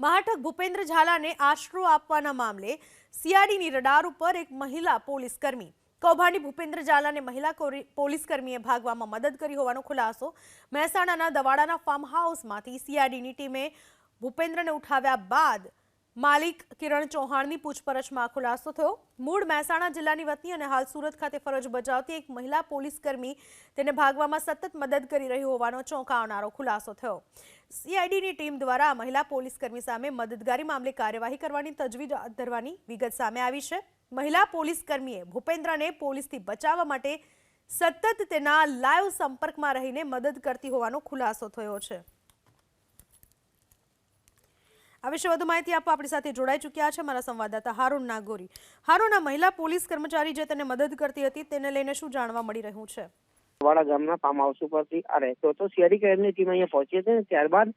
મહાટક ભૂપેન્દ્ર ઝાલાને આશરો આપવાના મામલે સીઆરડીની રડાર ઉપર એક મહિલા પોલીસ કર્મી. કૌભાંડી ભૂપેન્દ્ર ઝાલાને મહિલા પોલીસકર્મીએ પોલીસ કર્મીએ ભાગવામાં મદદ કરી હોવાનો ખુલાસો. મહેસાણાના દવાડાના ફાર્મ હાઉસમાંથી સીઆરડીની ટીમે ભૂપેન્દ્રને ઉઠાવ્યા બાદ માલિક કિરણ ચૌહાણની પૂછપરછમાં ખુલાસો થયો. મૂળ મહેસાણા જિલ્લાની વતની અને હાલ સુરત ખાતે ફરજ બજાવતી એક મહિલા પોલીસ કર્મી તેને ભાગવામાં સતત મદદ કરી રહી હોવાનો ચોંકાવનારો ખુલાસો થયો. સીઆઈડીની ટીમ દ્વારા મહિલા પોલીસ કર્મી સામે મદદગારી મામલે કાર્યવાહી કરવાની તજવીજ ધરવાની વિગત સામે આવી છે. મહિલા પોલીસ કર્મીએ ભૂપેન્દ્રને પોલીસથી બચાવવા માટે સતત તેના લાઈવ સંપર્કમાં રહીને મદદ કરતી હોવાનો ખુલાસો થયો છે. આ વિશે વધુ માહિતી આપવા આપણી સાથે જોડાઈ ચૂક્યા છે મારા સંવાદદાતા હારૂન નાગોરી. હારૂન મહિલા પોલીસ કર્મચારી જે તેને મદદ કરતી હતી, તેને લઈને શું જાણવા મળી રહ્યું છે? વાડા ગામના ફાર્મ હાઉસ ઉપરથી આ રહેતો હતો. શહેરી ક્રાઇમની ટીમ અહીંયા પહોંચી હતી ત્યારબાદ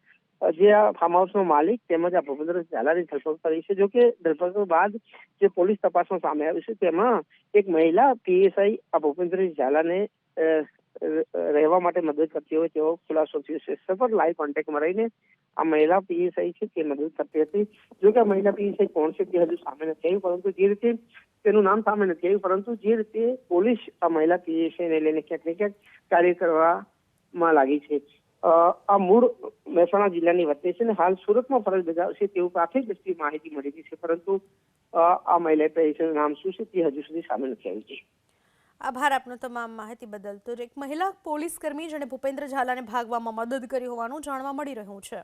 જે આ ફાર્મ હાઉસનો માલિક તેમજ આ ભૂપેન્દ્ર ઝાલાની ધરપકડ કરી છે. જો કે ધરપકડ બાદ જે પોલીસ તપાસમાં સામે આવ્યું છે, તેમાં એક મહિલા પીએસઆઈ આ ભૂપેન્દ્ર ઝાલાને રહેવા માટે મદદ કરતી હોય તેવો ખુલાસો થયો છે. સફર લાઈવ કોન્ટેક્ટમાં રહીને આ મહિલા પીએસઆઈ છે તે મદદ કરતી હતી. જો આ મહિલા પીએસઆઈ કોણ છે તે હજુ સામે નથી આવ્યું, પરંતુ જે રીતે તેનું નામ સામે નથી આવ્યું, પરંતુ જે રીતે પોલીસ આ મહિલા પીએસઆઈને લઈને ક્યાંક ને ક્યાંક કાર્ય કરવામાં લાગી છે. આ મૂળ મહેસાણા જિલ્લાની વતની છે ને હાલ સુરતમાં ફરજ બજાવશે તેવું પ્રાથમિક દ્રષ્ટિએ માહિતી મળી છે, પરંતુ આ મહિલા પીએસઆઈનું નામ શું છે તે હજુ સુધી સામે નથી આવ્યું છે. આભાર આપનો તમામ માહિતી બદલ. તો એક મહિલા પોલીસ કર્મી જેણે ભૂપેન્દ્ર ઝાલાને ભાગવામાં મદદ કરી હોવાનું જાણવા મળી રહ્યું છે.